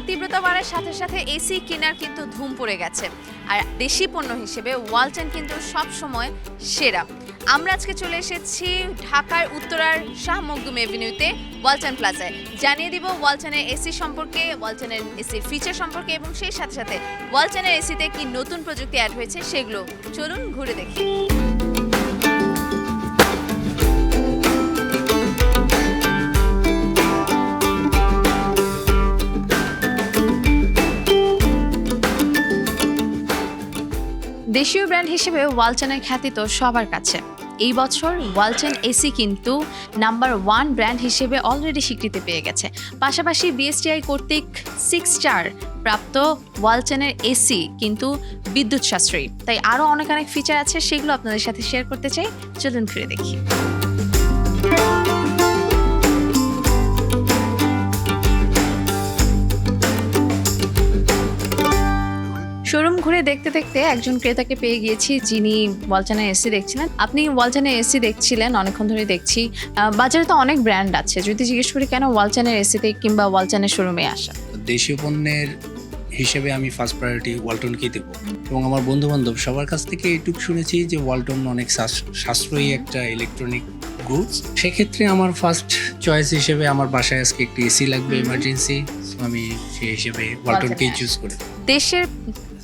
গরমের তীব্রতা বাড়ার সাথে সাথে এসি কেনার কিন্তু ধুম পড়ে গেছে। আর দেশি পণ্য হিসেবে ওয়ালটন কিন্তু সব সময় সেরা। আমরা আজকে চলে এসেছি ঢাকার উত্তরার শাহ মখদুম এভিনিউতে ওয়ালটন প্লাজায় জানিয়ে দিব ওয়ালটনের এসি সম্পর্কে ওয়ালটনের এসির ফিচার সম্পর্কে এবং সেই সাথে সাথে ওয়ালটনের এসিতে কি নতুন প্রযুক্তি অ্যাড হয়েছে সেগুলো। চলুন ঘুরে দেখি। ব্র্যান্ড হিসেবে ওয়ালটনের খ্যাতি তো সবার কাছে। এই বছর ওয়ালটন এসি কিন্তু নাম্বার ওয়ান ব্র্যান্ড হিসেবে অলরেডি স্বীকৃতি পেয়ে গেছে। পাশাপাশি বিএসটিআই কর্তৃক সিক্স স্টার প্রাপ্ত ওয়ালটনের এসি কিন্তু বিদ্যুৎ সাশ্রয়ী। তাই আরও অনেক অনেক ফিচার আছে, সেগুলো আপনাদের সাথে শেয়ার করতে চাই। চলুন ফিরে দেখি। ঘুরে দেখতে দেখতে একজন ক্রেতাকে পেয়ে গিয়েছি যিনি ওয়ালচানের এসি দেখছিলেন। আপনি ওয়ালচানের এসি দেখছিলেন অনেকক্ষণ ধরে দেখছি। বাজারে তো অনেক ব্র্যান্ড আছে। যদি জিজ্ঞেস করি কেন ওয়ালচানের এসিতে কিংবা ওয়ালচানের শোরুমে আসা? দেশীয় পণ্যের হিসেবে আমি ফার্স্ট প্রায়োরিটি ওয়ালটনকেই দেবো। এবং আমার বন্ধু বান্ধব সবার কাছ থেকে এইটুকু শুনেছি যে ওয়ালটন অনেক সাশ্রয়ী একটা ইলেকট্রনিক গুডস সেক্ষেত্রে আমার ফার্স্ট চয়েস হিসেবে আমার বাসায় আজকে একটি এসি লাগবে। এমার্জেন্সি আমি সেই হিসেবে ওয়ালটনকেই চুজ করি দেশের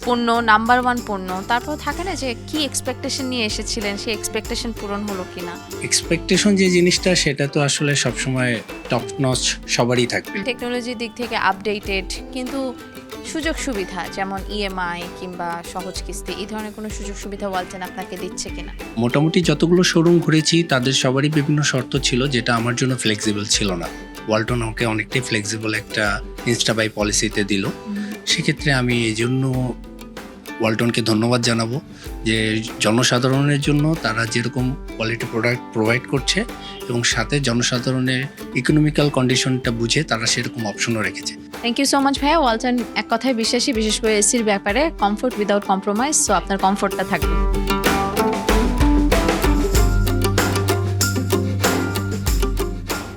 পণ্য নাম্বার ওয়ান পণ্য তারপর থাকে না যে কি এক্সপেকটেশন নিয়ে এসেছিলেন সেই এক্সপেকটেশন পূরণ হলো কিনা? এক্সপেকটেশন যে জিনিসটা সেটা তো আসলে সবসময় টপ নচ সবারই থাকবে। টেকনোলজির দিক থেকে আপডেটেড কিন্তু সুযোগ সুবিধা যেমন ইএমআই কিংবা সহজ কিস্তি এই ধরনের কোনো সুযোগ সুবিধা ওয়ালটেন আপনাকে দিচ্ছে কিনা? মোটামুটি যতগুলো শোরুম ঘুরেছি তাদের সবারই বিভিন্ন শর্ত ছিল যেটা আমার জন্য ফ্লেক্সিবল ছিল না। ওয়ালটন আমাকে অনেকটাই ফ্লেক্সিবল একটা ইনস্টা বাই পলিসিতে দিল। সেক্ষেত্রে আমি এই জন্য ওয়ালটনকে ধন্যবাদ জানাব যে জনসাধারণের জন্য তারা যেরকম কোয়ালিটি প্রোডাক্ট প্রোভাইড করছে এবং সাথে জনসাধারণের ইকোনমিক্যাল কন্ডিশনটা বুঝে তারা সেরকম অপশনও রেখেছে। থ্যাংক ইউ সো মাচ ভাইয়া। ওয়ালটন এক কথায় বিশ্বাসী বিশেষ করে এসির ব্যাপারে কমফোর্ট উইদাউট কম্প্রোমাইজ সো আপনার কমফোর্টটা থাকবে।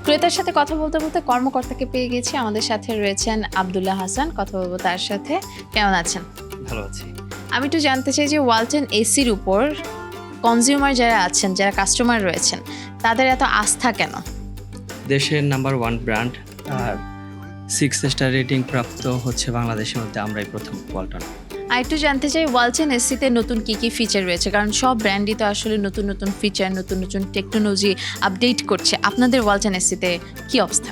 ক্রেতার সাথে কথা বলতে বলতে কর্মকর্তাকে পেয়ে গেছি। আমাদের সাথে রয়েছেন আব্দুল্লাহ হাসান। কথা বলব তার সাথে। কেমন আছেন? ভালো আছি। আমি একটু জানতে চাই যে ওয়ালটন এসির উপর কনজিউমার যারা আছেন যারা কাস্টমার রয়েছেন তাদের এত আস্থা কেন? দেশের নাম্বার ওয়ান ব্র্যান্ড আর সিক্স স্টার রেটিং প্রাপ্ত হচ্ছে বাংলাদেশের মধ্যে আমরাই প্রথম ওয়ালটন। আর একটু জানতে চাই ওয়ালচেন এসিতে নতুন কি কি ফিচার রয়েছে? কারণ সব ব্র্যান্ডই তো আসলে নতুন নতুন ফিচার নতুন নতুন টেকনোলজি আপডেট করছে। আপনাদের ওয়ালটন এসিতে কি অবস্থা?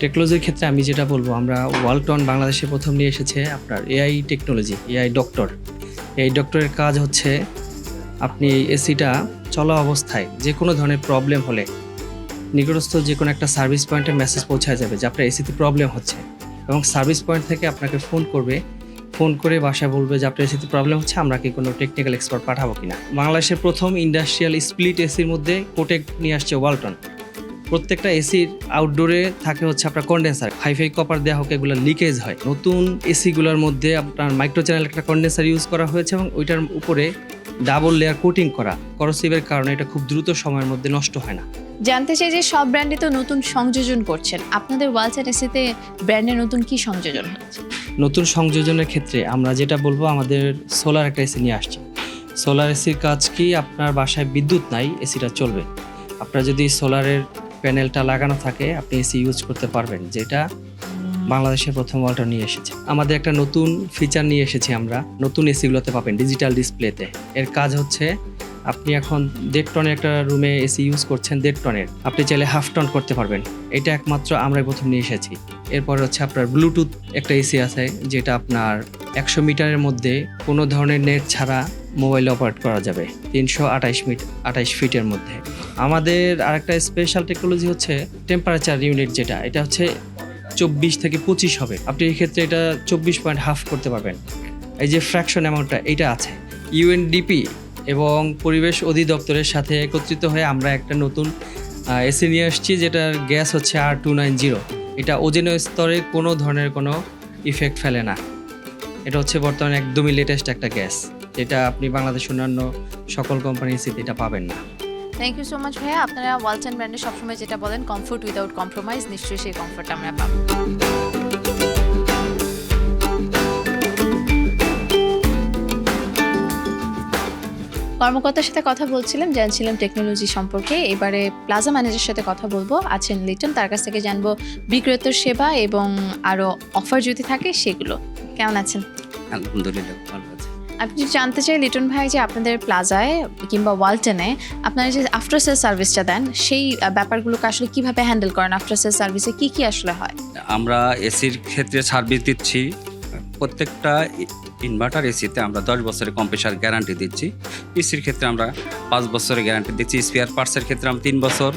টেকনোলজির ক্ষেত্রে আমি যেটা বলব আমরা ওয়ালটন বাংলাদেশে প্রথম নিয়ে এসেছে আপনার এআই টেকনোলজি এআই ডক্টর এই ডক্টরের কাজ হচ্ছে আপনি এসিটা চলা অবস্থায় যে কোনো ধরনের প্রবলেম হলে নিকটস্থ যে কোনো একটা সার্ভিস পয়েন্টে মেসেজ পৌঁছায় যাবে যে আপনার এসিতে প্রবলেম হচ্ছে এবং সার্ভিস পয়েন্ট থেকে আপনাকে ফোন করবে, ফোন করে বাসায় বলবে যে আপনার এসিতে প্রবলেম হচ্ছে, আমরা কি কোনো টেকনিক্যাল এক্সপার্ট পাঠাবো কিনা? বাংলাদেশের প্রথম ইন্ডাস্ট্রিয়াল স্প্লিট এসির মধ্যে কোটেক নিয়ে আসছে ওয়ালটন। প্রত্যেকটা এসির আউটডোরে থাকে হচ্ছে আপনার কন্ডেন্সার হাইফাই কপার দেওয়া হোক এগুলো লিকেজ হয়। নতুন এসিগুলোর মধ্যে আপনার মাইক্রো চ্যানেল একটা কন্ডেন্সার ইউজ করা হয়েছে এবং ওইটার উপরে ডাবল লেয়ার কোটিং করা। করসিভের কারণে এটা খুব দ্রুত সময়ের মধ্যে নষ্ট হয় না। জানতে চাই যে সব ব্র্যান্ডে তো নতুন সংযোজন করছেন। আপনাদের ওয়ালটন এসিতে ব্র্যান্ডের নতুন কি সংযোজন হচ্ছে? নতুন সংযোজনের ক্ষেত্রে আমরা যেটা বলব আমাদের সোলার একটা এসি নিয়ে আসছি। সোলার এসির কাজ কি? আপনার বাসায় বিদ্যুৎ নাই এসিটা চলবে। আপনার যদি সোলারের প্যানেলটা লাগানো থাকে, আপনি এসি ইউজ করতে পারবেন, যেটা বাংলাদেশের প্রথম ওয়ালটা নিয়ে এসেছে। আমাদের একটা নতুন ফিচার নিয়ে এসেছি আমরা, নতুন এসিগুলোতে পাবেন ডিজিটাল ডিসপ্লেতে এর কাজ হচ্ছে আপনি এখন দেড় টনের একটা রুমে এসি ইউজ করছেন দেড় টনের, আপনি চাইলে হাফ টন করতে পারবেন। এটা একমাত্র আমরাই প্রথম নিয়ে এসেছি। এরপর হচ্ছে আপনার ব্লুটুথ একটা এসি আছে, যেটা আপনার একশো মিটারের মধ্যে কোনো ধরনের নেট ছাড়া মোবাইল অপারেট করা যাবে, তিনশো আঠাইশ মিট আঠাইশ ফিটের মধ্যে। আমাদের আরেকটা স্পেশাল টেকনোলজি হচ্ছে টেম্পারেচার ইউনিট যেটা, এটা হচ্ছে চব্বিশ থেকে পঁচিশ হবে। আপনি এক্ষেত্রে এটা চব্বিশ পয়েন্ট হাফ করতে পারবেন। এই যে ফ্র্যাকশন অ্যামাউন্টটা এটা আছে। ইউএনডিপি এবং পরিবেশ অধিদপ্তরের সাথে একত্রিত হয়ে আমরা একটা নতুন এসি নিয়ে আসছি, যেটার গ্যাস হচ্ছে আর টু নাইন জিরো এটা ওজন স্তরে কোনো ধরনের কোনো ইফেক্ট ফেলে না। এটা হচ্ছে বর্তমানে একদমই লেটেস্ট একটা গ্যাস, যেটা আপনি বাংলাদেশ অন্যান্য সকল কোম্পানি এসিতে এটা পাবেন না। থ্যাংক ইউ সো মাচ ভাইয়া। আপনারা ওয়ালটন ব্র্যান্ডে সবসময় যেটা বলেন কমফোর্ট উইদাউট কম্প্রোমাইজ নিশ্চয়ই সেই কমফোর্ট আমরা পাবো। কর্মকর্তার সাথে কথা বলছিলাম জানছিলাম টেকনোলজি সম্পর্কে। এবারে প্লাজা ম্যানেজারের সাথে কথা বলব। আছেন লিটন তার কাছ থেকে জানব বিক্রেতার সেবা এবং আরও অফার যদি থাকে সেগুলো। কেমন আছেন? আলহামদুলিল্লাহ ভালো আছে। আপনি যদি জানতে চাই লিটন ভাই যে আপনাদের প্লাজায় কিংবা ওয়ালটনে আপনারা যে আফটার সেল সার্ভিসটা দেন সেই ব্যাপারগুলোকে আসলে কীভাবে হ্যান্ডেল করেন? আফটার সেল সার্ভিসে কি কি আসলে হয়? আমরা এসির ক্ষেত্রে সার্ভিস দিচ্ছি। প্রত্যেকটা ইনভার্টার এসিতে আমরা দশ বছরের কম্প্রেসার গ্যারান্টি দিচ্ছি। পিসির ক্ষেত্রে আমরা পাঁচ বছরের গ্যারান্টি দিচ্ছি স্পেয়ার পার্টসের ক্ষেত্রে আমরা তিন বছর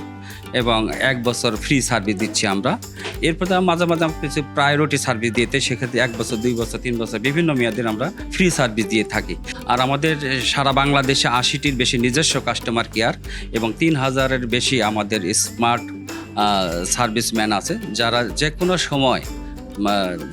এবং এক বছর ফ্রি সার্ভিস দিচ্ছি আমরা। এরপরে মাঝে মাঝে আমরা কিছু প্রায়োরিটি সার্ভিস দিতে সেক্ষেত্রে এক বছর, দুই বছর, তিন বছর বিভিন্ন মেয়াদের আমরা ফ্রি সার্ভিস দিয়ে থাকি। আর আমাদের সারা বাংলাদেশে আশিটির বেশি নিজস্ব কাস্টমার কেয়ার এবং তিন হাজারের বেশি আমাদের স্মার্ট সার্ভিসম্যান আছে, যারা যে কোনো সময়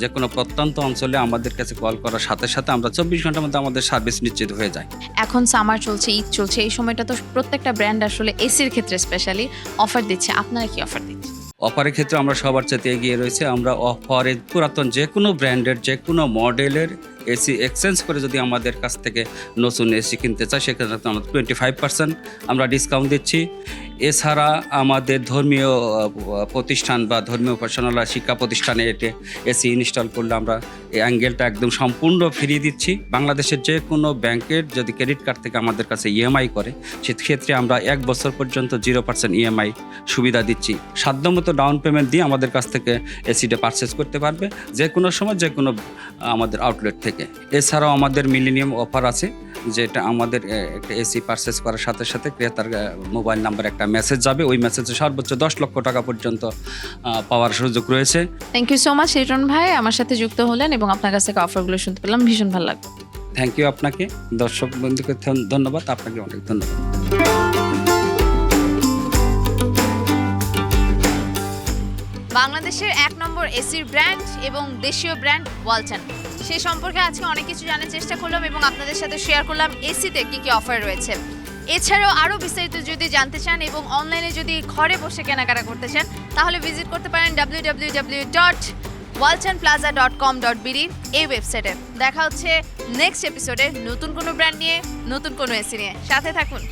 যে কোনো প্রত্যন্ত অঞ্চলে আমাদের কাছে কল করার সাথে সাথে আমরা চব্বিশ ঘণ্টার মধ্যে আমাদের সার্ভিস নিশ্চিত হয়ে যায়। এখন সামার চলছে ঈদ চলছে এই সময়টা তো প্রত্যেকটা ব্র্যান্ড আসলে এসির ক্ষেত্রে স্পেশালি অফার দিচ্ছে। আপনারা কি অফার দিচ্ছেন? অফারের ক্ষেত্রে আমরা সবার চাইতে এগিয়ে রয়েছে। আমরা অফারে পুরাতন যে কোনো ব্র্যান্ডের যে কোনো মডেলের এসি এক্সচেঞ্জ করে যদি আমাদের কাছ থেকে নতুন এসি কিনতে চায় সেক্ষেত্রে আমরা টোয়েন্টি ফাইভ পার্সেন্ট আমরা ডিসকাউন্ট দিচ্ছি। এছাড়া আমাদের ধর্মীয় প্রতিষ্ঠান বা ধর্মীয় উপাসনালয়, শিক্ষা প্রতিষ্ঠানে এতে এসি ইনস্টল করলে আমরা এই অ্যাঙ্গেলটা একদম সম্পূর্ণ ফিরিয়ে দিচ্ছি। বাংলাদেশের যে কোনো ব্যাংকের যদি ক্রেডিট কার্ড থেকে আমাদের কাছে ইএমআই করে, সেক্ষেত্রে আমরা এক বছর পর্যন্ত জিরো পার্সেন্ট ইএমআই সুবিধা দিচ্ছি। সাধ্যমতো ডাউন পেমেন্ট দিয়ে আমাদের কাছ থেকে এসিটা পারচেস করতে পারবে, যে কোনো সময়, যে কোনো আমাদের আউটলেট থেকে। এছাড়াও আমাদের মিলিনিয়াম অফার আছে, যেটা আমাদের একটা এসি পারচেস করার সাথে সাথে ক্রেতার মোবাইল নাম্বার একটা মেসেজ যাবে ওই মেসেজে সর্বোচ্চ দশ লক্ষ টাকা পর্যন্ত পাওয়ার সুযোগ রয়েছে। Thank you so much Liton ভাই আমার সাথে যুক্ত হলেন এবং আপনার কাছ থেকে অফারগুলো শুনতে পেলাম। ভীষণ ভালো লাগল। থ্যাংক ইউ আপনাকে। দর্শক বন্ধুকে ধন্যবাদ আপনাকে অনেক ধন্যবাদ। বাংলাদেশের এক নম্বর এসির ব্র্যান্ড এবং দেশীয় ব্র্যান্ড ওয়ালটন। সে সম্পর্কে আজকে অনেক কিছু জানার চেষ্টা করলাম এবং আপনাদের সাথে শেয়ার করলাম এসিতে কি কি অফার রয়েছে। এছাড়াও আরও বিস্তারিত যদি জানতে চান এবং অনলাইনে যদি ঘরে বসে কেনাকাটা করতে চান, তাহলে ভিজিট করতে পারেন W W W dot Walton plaza dot com dot BD এই ওয়েবসাইটে দেখা হচ্ছে নেক্সট এপিসোডে নতুন কোনো ব্র্যান্ড নিয়ে, নতুন কোনো এসি নিয়ে। সাথে থাকুন।